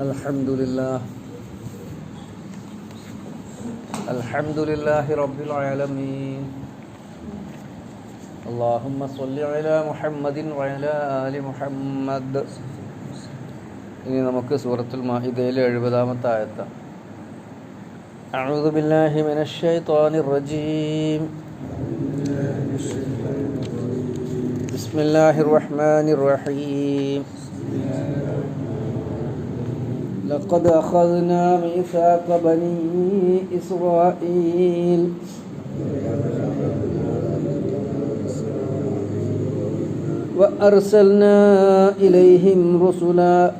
الحمد لله الحمد لله رب العالمين اللهم صل على محمد وعلى آل محمد ഇനി നമുക്ക് സൂറത്തുൽ മാഹിദയിലെ എഴുപതാമത്തെ ആയത്താണ് أعوذ بالله من الشيطان الرجيم بسم الله الرحمن الرحيم لقد أخذنا ميثاق بني إسرائيل. وأرسلنا إليهم رسلا.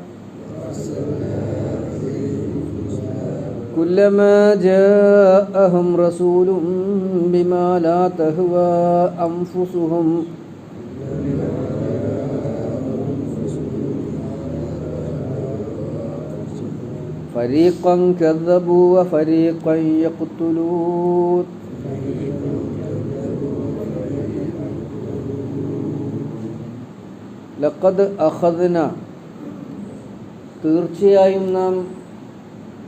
كلما جاءهم رسول بما لا تهوى أنفسهم. فريقا كذبوا وفريقا يقتلون ലഖദ് അഖദ്ന തീർച്ചയായും നാം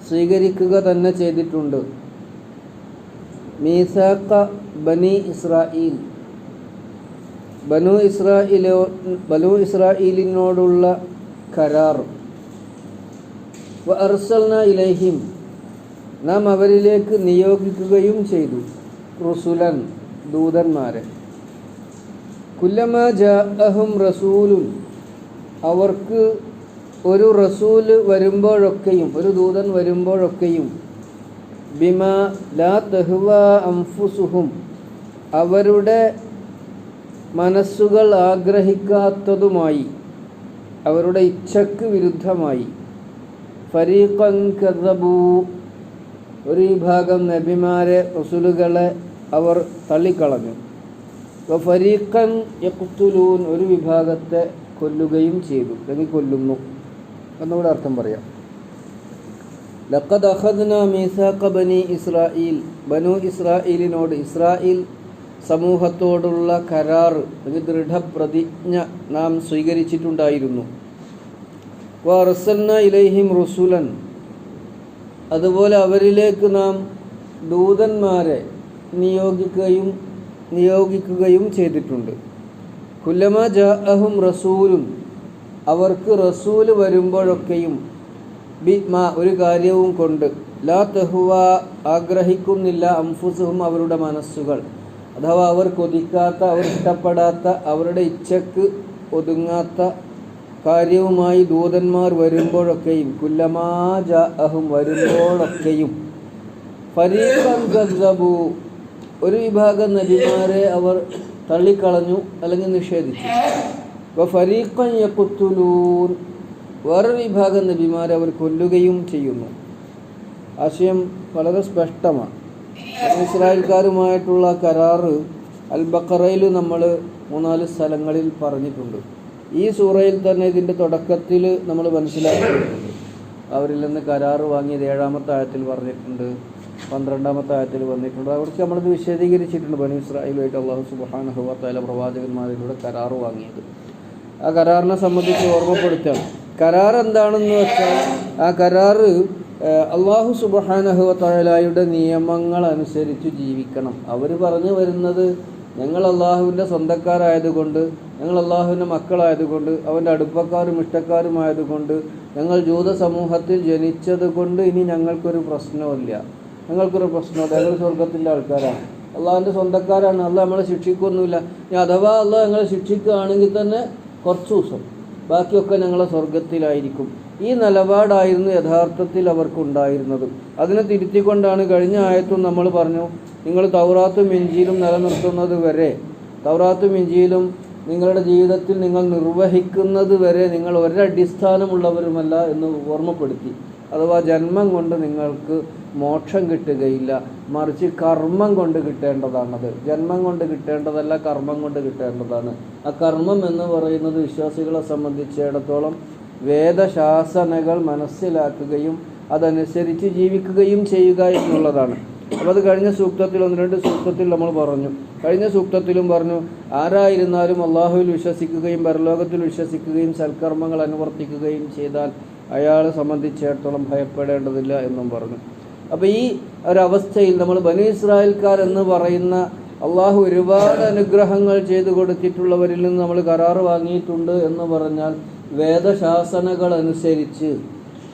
സ്വീകരിക്കുക തന്നെ ചെയ്തിട്ടുണ്ട് മീസാക്ക ബനി ഇസ്രായേൽ ബനു ഇസ്രായേലോ ബനു ഇസ്രായേലിനോടുള്ള കരാർ വ അർസൽന ഇലൈഹിം. നാം അവരിലേക്ക് നിയോഗിക്കുകയും ചെയ്തു റുസുലൻ ദൂതന്മാരെ. കുല്ലമ ജാഅഹും അവർക്ക് ഒരു റസൂൽ വരുമ്പോഴൊക്കെയും ഒരു ദൂതൻ വരുമ്പോഴൊക്കെയും ബിമ ലാ തെഹുവ അംഫുസുഹും അവരുടെ മനസ്സുകൾ ആഗ്രഹിക്കാത്തതുമായി അവരുടെ ഇച്ഛക്ക് വിരുദ്ധമായി ഫരീഖൻ കദബു ഒരു വിഭാഗം നബിമാരെ റസൂലുകളെ അവർ തള്ളിക്കളഞ്ഞു. ഫരീഖൻ യഖ്തുലൂൻ ഒരു വിഭാഗത്തെ കൊല്ലുകയും ചെയ്തു. അല്ലെങ്കിൽ കൊല്ലുന്നു എന്നുകൂടെ അർത്ഥം പറയാം. ലഖദ് ഇസ്രായേൽ ബനു ഇസ്രായേലിനോട് ഇസ്രായേൽ സമൂഹത്തോടുള്ള കരാർ അല്ലെങ്കിൽ ദൃഢപ്രതിജ്ഞ നാം സ്വീകരിച്ചിട്ടുണ്ടായിരുന്നു. വാറസന്ന ഇലൈഹിം റുസുലൻ. അതുപോലെ അവരിലേക്ക് നാം ദൂതന്മാരെ നിയോഗിക്കുകയും നിയോഗിക്കുകയും ചെയ്തിട്ടുണ്ട്. കുല്ലമ ജാഅഹും റസൂലും അവർക്ക് റസൂൽ വരുമ്പോഴൊക്കെയും ബി മാ ഒരു കാര്യവും കൊണ്ട് ലാ തെഹുവ ആഗ്രഹിക്കുന്നില്ല അംഫുസുഹും അവരുടെ മനസ്സുകൾ. അഥവാ അവർ കൊതിക്കാത്ത അവർ ഇഷ്ടപ്പെടാത്ത അവരുടെ ഇച്ഛക്ക് ഒതുങ്ങാത്ത കാര്യവുമായി ദൂതന്മാർ വരുമ്പോഴൊക്കെയും കുല്ലമാ അഹും വരുമ്പോഴൊക്കെയും ഫരീഖൻ ഗസബു ഒരു വിഭാഗം നബിമാരെ അവർ തള്ളിക്കളഞ്ഞു അല്ലെങ്കിൽ നിഷേധിച്ചു. അപ്പോൾ ഫരീഖൻ യക്കുത്തുലൂൻ വേറൊരു വിഭാഗം നബിമാരെ അവർ കൊല്ലുകയും ചെയ്യുന്നു. ആശയം വളരെ സ്പഷ്ടമാണ്. ഇസ്രായേൽക്കാരുമായിട്ടുള്ള കരാറ് അൽ ബക്കറയിൽ നമ്മൾ മൂന്നാൽ സ്ഥലങ്ങളിൽ പറഞ്ഞിട്ടുണ്ട്. ഈ സൂറയിൽ തന്നെ ഇതിന്റെ തുടക്കത്തിൽ നമ്മൾ മനസ്സിലാക്കി. അവരിൽ നിന്ന് കരാറ് വാങ്ങിയത് ഏഴാമത്തെ ആഴത്തിൽ പറഞ്ഞിട്ടുണ്ട് പന്ത്രണ്ടാമത്തെ ആയത്തിൽ വന്നിട്ടുണ്ട്. അവർക്ക് നമ്മളിത് വിശദീകരിച്ചിട്ടുണ്ട്. ബനു ഇസ്രായേലുമായിട്ട് അള്ളാഹു സുബാനഹുവത്തായ പ്രവാചകന്മാരിലൂടെ കരാറ് വാങ്ങിയത്. ആ കരാറിനെ സംബന്ധിച്ച് ഓർമ്മപ്പെടുത്തുകയാണ് കരാർ എന്താണെന്ന് വെച്ചാൽ ആ കരാറ് അള്ളാഹു സുബഹാനഹുവത്തായാലയുടെ നിയമങ്ങൾ അനുസരിച്ച് ജീവിക്കണം. അവർ പറഞ്ഞു വരുന്നത് ഞങ്ങൾ അള്ളാഹുവിന്റെ സ്വന്തക്കാരായതുകൊണ്ട് ഞങ്ങൾ അള്ളാഹുവിന്റെ മക്കളായതുകൊണ്ട് അവന്റെ അടുപ്പക്കാരും ഇഷ്ടക്കാരുമായതുകൊണ്ട് ഞങ്ങൾ ജൂത സമൂഹത്തിൽ ജനിച്ചത് കൊണ്ട് ഇനി ഞങ്ങൾക്കൊരു പ്രശ്നമില്ല ഞങ്ങൾക്കൊരു പ്രശ്നമില്ല ഞങ്ങൾ സ്വർഗത്തിന്റെ ആൾക്കാരാണ്. അള്ളാഹുവിന്റെ സ്വന്തക്കാരാണ്. അള്ളാഹ് നമ്മളെ ശിക്ഷിക്കൊന്നുമില്ല. ഇനി അഥവാ അള്ളാഹ് ഞങ്ങളെ ശിക്ഷിക്കുകയാണെങ്കിൽ തന്നെ കുറച്ച് ദിവസം. ബാക്കിയൊക്കെ ഞങ്ങളെ സ്വർഗത്തിലായിരിക്കും ഈ നിലപാടായിരുന്നു യഥാർത്ഥത്തിൽ അവർക്കുണ്ടായിരുന്നത്. അതിനെ തിരുത്തിക്കൊണ്ടാണ് കഴിഞ്ഞ ആയത്തും നമ്മൾ പറഞ്ഞു നിങ്ങൾ തൗറാത്തും ഇഞ്ചിയിലും നിലനിർത്തുന്നത് വരെ തൗറാത്തും ഇഞ്ചിയിലും നിങ്ങളുടെ ജീവിതത്തിൽ നിങ്ങൾ നിർവഹിക്കുന്നത് വരെ നിങ്ങൾ ഒരടിസ്ഥാനമുള്ളവരുമല്ല എന്ന് ഓർമ്മപ്പെടുത്തി. അഥവാ ജന്മം കൊണ്ട് നിങ്ങൾക്ക് മോക്ഷം കിട്ടുകയില്ല മറിച്ച് കർമ്മം കൊണ്ട് കിട്ടേണ്ടതാണത്. ജന്മം കൊണ്ട് കിട്ടേണ്ടതല്ല കർമ്മം കൊണ്ട് കിട്ടേണ്ടതാണ്. ആ കർമ്മം എന്ന് പറയുന്നത് വിശ്വാസികളെ സംബന്ധിച്ചിടത്തോളം വേദശാസനകൾ മനസ്സിലാക്കുകയും അതനുസരിച്ച് ജീവിക്കുകയും ചെയ്യുക എന്നുള്ളതാണ്. അപ്പോൾ അത് കഴിഞ്ഞ സൂക്തത്തിൽ ഒന്ന് രണ്ട് സൂക്തത്തിൽ നമ്മൾ പറഞ്ഞു. കഴിഞ്ഞ സൂക്തത്തിലും പറഞ്ഞു ആരായിരുന്നാലും അള്ളാഹുവിൽ വിശ്വസിക്കുകയും പരലോകത്തിൽ വിശ്വസിക്കുകയും സൽക്കർമ്മങ്ങൾ അനുവർത്തിക്കുകയും ചെയ്താൽ അയാളെ സംബന്ധിച്ചിടത്തോളം ഭയപ്പെടേണ്ടതില്ല എന്നും പറഞ്ഞു. അപ്പോൾ ഈ ഒരവസ്ഥയിൽ നമ്മൾ ബനു ഇസ്രായേൽക്കാർ എന്ന് പറയുന്ന അള്ളാഹു ഒരുപാട് അനുഗ്രഹങ്ങൾ ചെയ്തു കൊടുത്തിട്ടുള്ളവരിൽ നിന്ന് നമ്മൾ കരാർ വാങ്ങിയിട്ടുണ്ട് എന്ന് പറഞ്ഞാൽ വേദശാസനകൾ അനുസരിച്ച്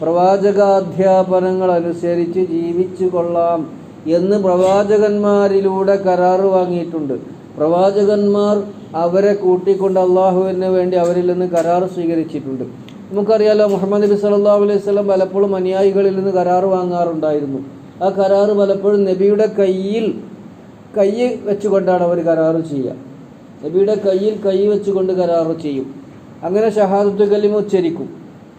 പ്രവാചകാധ്യാപനങ്ങൾ അനുസരിച്ച് ജീവിച്ചു കൊള്ളാം എന്ന് പ്രവാചകന്മാരിലൂടെ കരാറ് വാങ്ങിയിട്ടുണ്ട്. പ്രവാചകന്മാർ അവരെ കൂട്ടിക്കൊണ്ട് അള്ളാഹുവിന് വേണ്ടി അവരിൽ നിന്ന് കരാർ സ്വീകരിച്ചിട്ടുണ്ട്. നമുക്കറിയാലോ മുഹമ്മദ് നബി സല്ലല്ലാഹു അലൈഹി സ്വലം പലപ്പോഴും അനുയായികളിൽ നിന്ന് കരാർ വാങ്ങാറുണ്ടായിരുന്നു. ആ കരാർ പലപ്പോഴും നബിയുടെ കയ്യിൽ കൈ വെച്ചുകൊണ്ടാണ് അവർ കരാർ ചെയ്യുക. നബിയുടെ കയ്യിൽ കൈ വെച്ചുകൊണ്ട് കരാർ ചെയ്യും. അങ്ങനെ ഷഹാദത്ത് കലിമ ഉച്ചരിക്കും.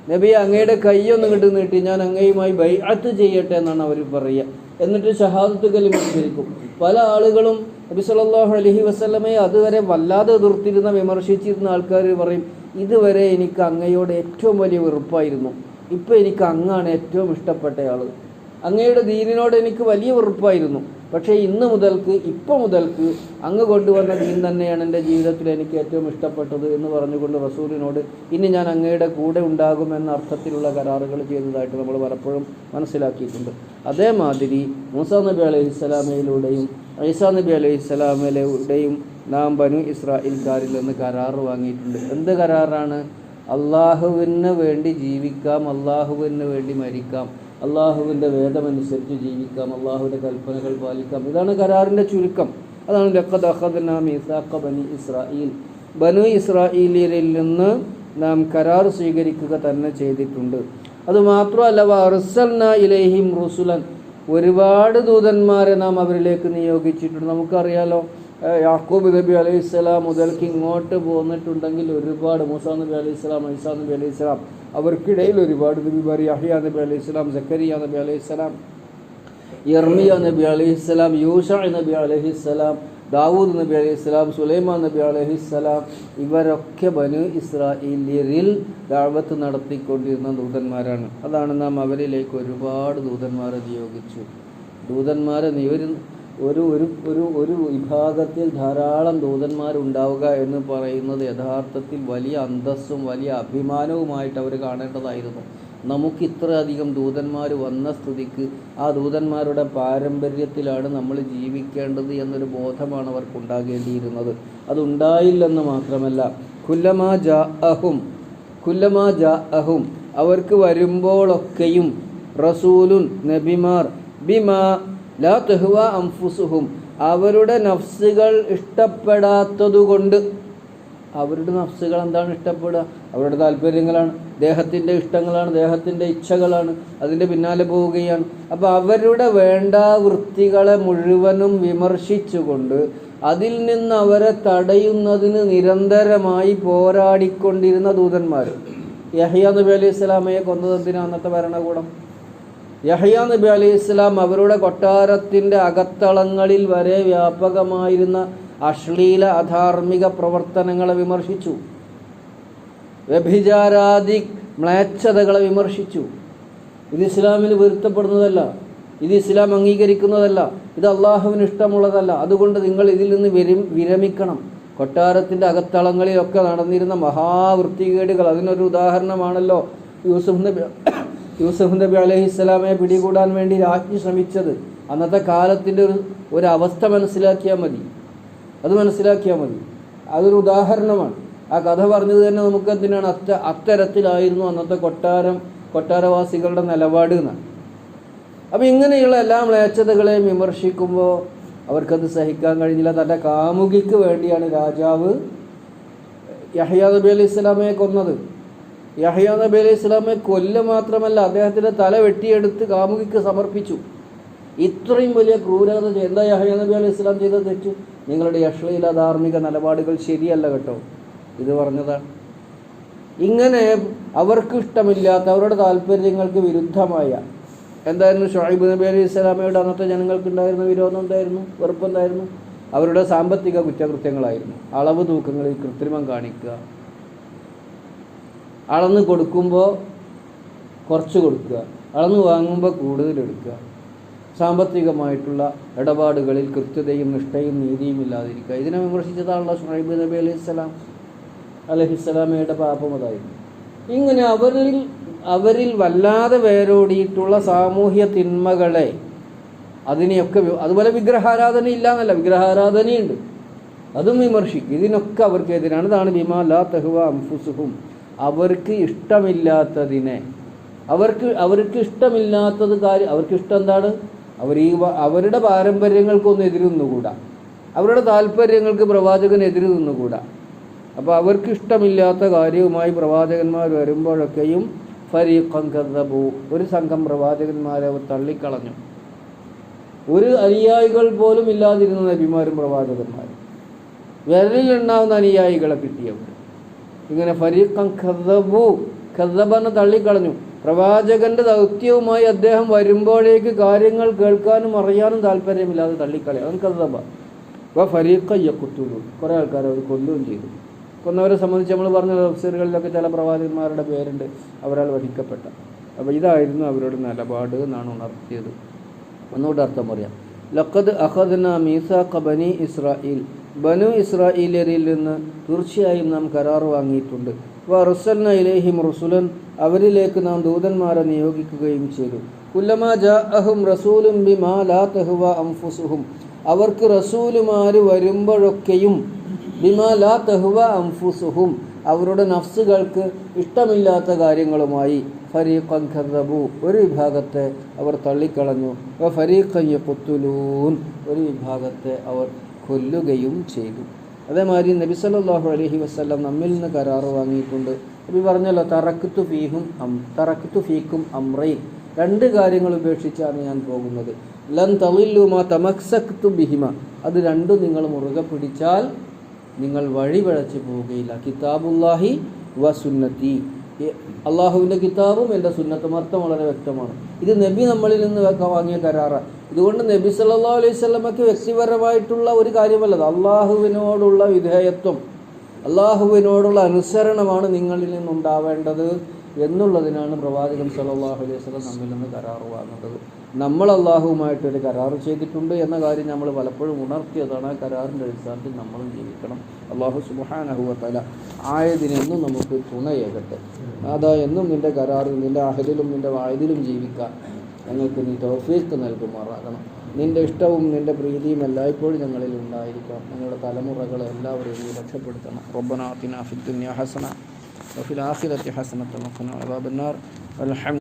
നബി അങ്ങയുടെ കൈ കിട്ടി നീട്ടി ഞാൻ അങ്ങയുമായി ബൈഅത്ത് ചെയ്യട്ടെ എന്നാണ് അവർ പറയുക. എന്നിട്ട് ഷഹാദത്ത് കലിമ ഉച്ചരിക്കും പല ആളുകളും നബി സല്ലല്ലാഹു അലൈഹി വസല്ലമയെ അതുവരെ വല്ലാതെ എതിർത്തിരുന്ന വിമർശിച്ചിരുന്ന ആൾക്കാർ പറയും ഇതുവരെ എനിക്ക് അങ്ങയോട് ഏറ്റവും വലിയ വെറുപ്പായിരുന്നു. ഇപ്പം എനിക്ക് അങ്ങാണ് ഏറ്റവും ഇഷ്ടപ്പെട്ട ആൾ അങ്ങയുടെ ദീനിനോട് എനിക്ക് വലിയ വെറുപ്പായിരുന്നു. പക്ഷേ ഇന്ന് മുതൽക്ക് ഇപ്പം മുതൽക്ക് അങ്ങ് കൊണ്ടുവന്ന ദീൻ തന്നെയാണ് എന്റെ ജീവിതത്തിൽ എനിക്ക് ഏറ്റവും ഇഷ്ടപ്പെട്ടത് എന്ന് പറഞ്ഞുകൊണ്ട് റസൂലിനോട് ഇനി ഞാൻ അങ്ങയുടെ കൂടെ ഉണ്ടാകുമെന്ന അർത്ഥത്തിലുള്ള കരാറുകൾ ചെയ്തതായിട്ട് നമ്മൾ പലപ്പോഴും മനസ്സിലാക്കിയിട്ടുണ്ട്. അതേമാതിരി മൂസ നബി അലൈഹി സ്വലാമയിലൂടെയും ഐസാ നബി അലൈഹി സ്വലാമയിലൂടെയും നാം ബനു ഇസ്രായേൽക്കാരിൽ നിന്ന് കരാറ് വാങ്ങിയിട്ടുണ്ട്. എന്ത് കരാറാണ്? അള്ളാഹുവിന് വേണ്ടി ജീവിക്കാം അള്ളാഹുവിന് വേണ്ടി മരിക്കാം. അള്ളാഹുവിന്റെ വേദമനുസരിച്ച് ജീവിക്കാം അള്ളാഹുവിന്റെ കൽപ്പനകൾ പാലിക്കാം. ഇതാണ് കരാറിന്റെ ചുരുക്കം. അതാണ് ലഖദ് അഖദ്ന മീസാഖ ബനി ഇസ്രായേൽ ബനു ഇസ്രായേലിയരിൽ നിന്ന് നാം കരാർ സ്വീകരിക്കുക തന്നെ ചെയ്തിട്ടുണ്ട്. അതുമാത്രമല്ല അർസൽന ഇലൈഹിം റുസുലൻ. ഒരുപാട് ദൂതന്മാരെ നാം അവരിലേക്ക് നിയോഗിച്ചിട്ടുണ്ട്. നമുക്കറിയാലോ യാക്കൂബ് നബി അലൈഹി സ്വലാം മുതൽക്ക് ഇങ്ങോട്ട് പോന്നിട്ടുണ്ടെങ്കിൽ ഒരുപാട് മൂസാ നബി അലൈഹി സ്വലാം ഐസാ നബി അലൈഹി സ്വലാം അവർക്കിടയിൽ ഒരുപാട് നബിമാർ യഹിയ നബി അലൈഹി സ്വലാം സക്കരിയ നബി അലൈഹി സ്വലാം ഇർമിയ നബി അലൈഹി സ്വലാം യൂഷ നബി അലൈഹി സ്വലാം ദാവൂദ് നബി അലൈഹി സ്വലാം സുലൈമാൻ നബി അലൈഹി സ്വലാം ഇവരൊക്കെ ബനു ഇസ്രായേലിയരിൽ ദാവത്ത് നടത്തിക്കൊണ്ടിരുന്ന ദൂതന്മാരാണ്. അതാണ് നാം അവരിലേക്ക് ഒരുപാട് ദൂതന്മാരെ നിയോഗിച്ചു. ദൂതന്മാരെ നിയൊരു ഒരു ഒരു ഒരു ഒരു വിഭാഗത്തിൽ ധാരാളം ദൂതന്മാരുണ്ടാവുക എന്ന് പറയുന്നത് യഥാർത്ഥത്തിൽ വലിയ അന്തസ്സും വലിയ അഭിമാനവുമായിട്ട് അവർ കാണേണ്ടതായിരുന്നു. നമുക്ക് ഇത്രയധികം ദൂതന്മാർ വന്ന സ്ഥിതിക്ക് ആ ദൂതന്മാരുടെ പാരമ്പര്യത്തിലാണ് നമ്മൾ ജീവിക്കേണ്ടത് എന്നൊരു ബോധമാണ് അവർക്കുണ്ടാകേണ്ടിയിരുന്നത്. അതുണ്ടായില്ലെന്ന് മാത്രമല്ല കുല്ലമാ ജാ അഹും കുല്ലമാ ജാ അഹും അവർക്ക് വരുമ്പോഴൊക്കെയും റസൂലുൻ നബിമാർ ബിമാ ലാ അംഫുസുഹും. അവരുടെ നഫ്സുകൾ ഇഷ്ടപ്പെടാത്തതുകൊണ്ട്. അവരുടെ നഫ്സുകൾ എന്താണ് ഇഷ്ടപ്പെടുക? അവരുടെ താല്പര്യങ്ങളാണ്. ദേഹത്തിന്റെ ഇഷ്ടങ്ങളാണ് ദേഹത്തിന്റെ ഇച്ഛകളാണ്. അതിന്റെ പിന്നാലെ പോവുകയാണ്. അപ്പോൾ അവരുടെ വേണ്ട വൃത്തികളെ മുഴുവനും വിമർശിച്ചുകൊണ്ട് അതിൽ നിന്ന് അവരെ തടയുന്നതിന് നിരന്തരമായി പോരാടിക്കൊണ്ടിരുന്ന ദൂതന്മാർ യഹിയ നബി അലൈഹി സ്വലാമയെ കൊന്നത് എന്തിനാ? അന്നത്തെ ഭരണകൂടം. യഹയ നബി അലൈഹി ഇസ്ലാം അവരുടെ കൊട്ടാരത്തിന്റെ അകത്തളങ്ങളിൽ വരെ വ്യാപകമായിരുന്ന അശ്ലീല അധാർമിക പ്രവർത്തനങ്ങളെ വിമർശിച്ചു. വ്യഭിചാരാദി മ്ലേച്ഛതകളെ വിമർശിച്ചു. ഇത് ഇസ്ലാമിൽ വരുത്തപ്പെടുന്നതല്ല ഇത് ഇസ്ലാം അംഗീകരിക്കുന്നതല്ല. ഇത് അള്ളാഹുവിന് ഇഷ്ടമുള്ളതല്ല. അതുകൊണ്ട് നിങ്ങൾ ഇതിൽ നിന്ന് വിര വിരമിക്കണം. കൊട്ടാരത്തിന്റെ അകത്തളങ്ങളിലൊക്കെ നടന്നിരുന്ന മഹാവൃത്തികേടുകൾ. അതിനൊരു ഉദാഹരണമാണല്ലോ യൂസുഫ് നബി യൂസഫ് നബി അലഹി സ്വലാമയെ പിടികൂടാൻ വേണ്ടി രാജ്ഞി ശ്രമിച്ചത് അന്നത്തെ കാലത്തിന്റെ ഒരു ഒരു അവസ്ഥ മനസ്സിലാക്കിയാൽ മതി. അത് മനസ്സിലാക്കിയാൽ മതി. അതൊരു ഉദാഹരണമാണ്. ആ കഥ പറഞ്ഞത് തന്നെ നമുക്ക് എന്തിനാണ്? അത്ത അത്തരത്തിലായിരുന്നു അന്നത്തെ കൊട്ടാരം കൊട്ടാരവാസികളുടെ നിലപാട് എന്നാണ്. അപ്പം ഇങ്ങനെയുള്ള എല്ലാ മ്ലേച്ഛതകളെയും വിമർശിക്കുമ്പോൾ അവർക്കത് സഹിക്കാൻ കഴിഞ്ഞില്ല. തന്റെ കാമുകിക്ക് വേണ്ടിയാണ് രാജാവ് യഹ്യ നബി അലി ഇസ്ലാമയെ കൊന്നത്. യഹ്യ നബി അലൈഹി ഇസ്ലാമെ കൊല്ല മാത്രമല്ല അദ്ദേഹത്തിന്റെ തല വെട്ടിയെടുത്ത് കാമുകിക്ക് സമർപ്പിച്ചു. ഇത്രയും വലിയ ക്രൂരത എന്താ യഹ്യ നബി അലൈഹി ഇസ്ലാം ചെയ്ത തെറ്റ്? നിങ്ങളുടെ അശ്ലീല ധാർമ്മിക നിലപാടുകൾ ശരിയല്ല കേട്ടോ. ഇത് പറഞ്ഞതാണ്. ഇങ്ങനെ അവർക്ക് ഇഷ്ടമില്ലാത്ത അവരുടെ താല്പര്യങ്ങൾക്ക് വിരുദ്ധമായ എന്തായിരുന്നു? ഷുഹൈബ് നബി അലൈഹി ഇസ്ലാമയുടെ അന്നത്തെ ജനങ്ങൾക്കുണ്ടായിരുന്ന വിരോധം എന്തായിരുന്നു? വെറുപ്പെന്തായിരുന്നു? അവരുടെ സാമ്പത്തിക കുറ്റകൃത്യങ്ങളായിരുന്നു. അളവ് തൂക്കങ്ങളിൽ കൃത്രിമം കാണിക്കുക അളന്ന് കൊടുക്കുമ്പോൾ കുറച്ച് കൊടുക്കുക. അളന്ന് വാങ്ങുമ്പോൾ കൂടുതൽ എടുക്കുക. സാമ്പത്തികമായിട്ടുള്ള ഇടപാടുകളിൽ കൃത്യതയും നിഷ്ഠയും നീതിയും ഇല്ലാതിരിക്കുക. ഇതിനെ വിമർശിച്ചതാണല്ലോ ഷുഹൈബ് നബി അലൈഹി സ്വലാം. അലഹിസ്സലാമയുടെ പാപം അതായിരുന്നു. ഇങ്ങനെ അവരിൽ അവരിൽ വല്ലാതെ വേരോടിയിട്ടുള്ള സാമൂഹ്യ തിന്മകളെ അതിനെയൊക്കെ അതുപോലെ വിഗ്രഹാരാധന ഇല്ല എന്നല്ല വിഗ്രഹാരാധനയുണ്ട്. അതും വിമർശിക്കും ഇതിനൊക്കെ അവർക്ക് എതിരാണ് ഇതാണ് ബിമാ ലാ തെഹുവ അംഫുസുഹും അവർക്ക് ഇഷ്ടമില്ലാത്തതിനെ. അവർക്ക് അവർക്ക് ഇഷ്ടമില്ലാത്തത് കാര്യം അവർക്ക് ഇഷ്ടം എന്താണ്? അവർ ഈ അവരുടെ പാരമ്പര്യങ്ങൾക്കൊന്നും എതിര് നിന്നുകൂടാ. അവരുടെ താല്പര്യങ്ങൾക്ക് പ്രവാചകൻ എതിര് നിന്നുകൂടാ. അപ്പോൾ അവർക്ക് ഇഷ്ടമില്ലാത്ത കാര്യവുമായി പ്രവാചകന്മാർ വരുമ്പോഴൊക്കെയും ഫരീഖം കദ്ദബു ഒരു സംഘം പ്രവാചകന്മാരെ അവർ തള്ളിക്കളഞ്ഞു. ഒരു അനുയായികൾ പോലും ഇല്ലാതിരുന്ന നബിമാരും പ്രവാചകന്മാരും. വിരലിലുണ്ടാവുന്ന അനുയായികളെ കിട്ടിയവർ. ഇങ്ങനെ ഫരീഖം ഖദബു ഖദബന്ന് തള്ളിക്കളഞ്ഞു. പ്രവാചകന്റെ ദൗത്യവുമായി അദ്ദേഹം വരുമ്പോഴേക്ക് കാര്യങ്ങൾ കേൾക്കാനും അറിയാനും താല്പര്യമില്ലാതെ തള്ളിക്കളി അതും കഥബ അപ്പോൾ ഫരീഖ യക്കുത്തുലു കുറേ ആൾക്കാർ അവർ കൊല്ലുകയും ചെയ്തു. കൊന്നവരെ സംബന്ധിച്ച് നമ്മൾ പറഞ്ഞ തഫ്സീറുകളിലൊക്കെ ചില പ്രവാചകന്മാരുടെ പേരുണ്ട് അവരാൽ വധിക്കപ്പെട്ട അപ്പോൾ ഇതായിരുന്നു അവരുടെ നിലപാട് എന്നാണ് ഉണർത്തിയത്. ഒന്നുകൂടെ അർത്ഥം പറയാം. ലഖദ് അഖദ്നാ മീസാഖ ബനി ഇസ്രായേൽ ബനു ഇസ്രായേലിയരിൽ നിന്ന് തീർച്ചയായും നാം കരാർ വാങ്ങിയിട്ടുണ്ട്. വറുസൽന ഇലേഹിം റസുലൻ അവരിലേക്ക് നാം ദൂതന്മാരെ നിയോഗിക്കുകയും ചെയ്തു. കുല്ലമാ ജാഅഹും റസൂലും ബിമാ ലാ അംഫുസുഹും അവർക്ക് റസൂലുമാർ വരുമ്പോഴൊക്കെയും ബിമാ ലാ തഹ്വ അംഫുസുഹും അവരുടെ നഫ്സുകൾക്ക് ഇഷ്ടമില്ലാത്ത കാര്യങ്ങളുമായി ഫരീഖൻ ഖർദബു ഒരു വിഭാഗത്തെ അവർ തള്ളിക്കളഞ്ഞു. ഫരീഖൻ യഖ്തുലൂൻ ഒരു വിഭാഗത്തെ അവർ കൊല്ലുകയും ചെയ്തു. അതേമാതിരി നബി സല്ലാഹു അലഹി വസല്ലം നമ്മിൽ നിന്ന് കരാർ വാങ്ങിയിട്ടുണ്ട്. നബി പറഞ്ഞല്ലോ തറക്കുത്തു ഫീഹും അം തറക്കുത്തു ഫീക്കും അമ്രയും രണ്ട് കാര്യങ്ങൾ ഉപേക്ഷിച്ചാണ് ഞാൻ പോകുന്നത്. ലൻ തളില്ലുമാ തമക്സക്തു ബിഹിമ. അത് രണ്ടും നിങ്ങൾ മുറുകെ പിടിച്ചാൽ നിങ്ങൾ വഴി വഴിപിഴച്ച് പോവുകയില്ല. കിതാബുല്ലാഹി വ സുന്നത്തി. ഈ അള്ളാഹുവിന്റെ കിതാബും എന്റെ സുന്നത്തും അർത്ഥം വളരെ വ്യക്തമാണ്. ഇത് നബി നമ്മളിൽ നിന്ന് വാങ്ങിയ കരാറാണ് ഇതുകൊണ്ട് നബി സല്ലാ അലൈഹി സ്വലമയ്ക്ക് വ്യക്തിപരമായിട്ടുള്ള ഒരു കാര്യമല്ല അള്ളാഹുവിനോടുള്ള വിധേയത്വം അള്ളാഹുവിനോടുള്ള അനുസരണമാണ് നിങ്ങളിൽ നിന്നുണ്ടാവേണ്ടത് എന്നുള്ളതിനാണ് പ്രവാചകൻ സല്ലല്ലാഹു അലൈഹി സ്വലം നമ്മിൽ നിന്ന് കരാറ് വാങ്ങുന്നത്. നമ്മൾ അള്ളാഹുവുമായിട്ടൊരു കരാർ ചെയ്തിട്ടുണ്ട് എന്ന കാര്യം നമ്മൾ പലപ്പോഴും ഉണർത്തിയതാണ്. ആ കരാറിന്റെ അടിസ്ഥാനത്തിൽ നമ്മളും ജീവിക്കണം. അള്ളാഹു സുബാനഹുവല ആയതിനെന്നും നമുക്ക് തുണയേകട്ടെ. അതാ എന്നും നിന്റെ കരാറിൽ നിന്റെ അഹലിലും നിന്റെ വായതിലും ജീവിക്കാം ഞങ്ങൾക്ക് നീ തോഫീക്ക് നൽകുമാറാകണം. നിന്റെ ഇഷ്ടവും നിന്റെ പ്രീതിയും എല്ലായ്പ്പോഴും ഞങ്ങളിൽ ഉണ്ടായിരിക്കാം ഞങ്ങളുടെ തലമുറകളെ എല്ലാവരെയും രക്ഷപ്പെടുത്തണം. റബ്ബനാത്തിന ഹസന വഫിൽ ആഖിറത്തി ഹസനത്ത് വഫന അബാബന്നാർ അലഹം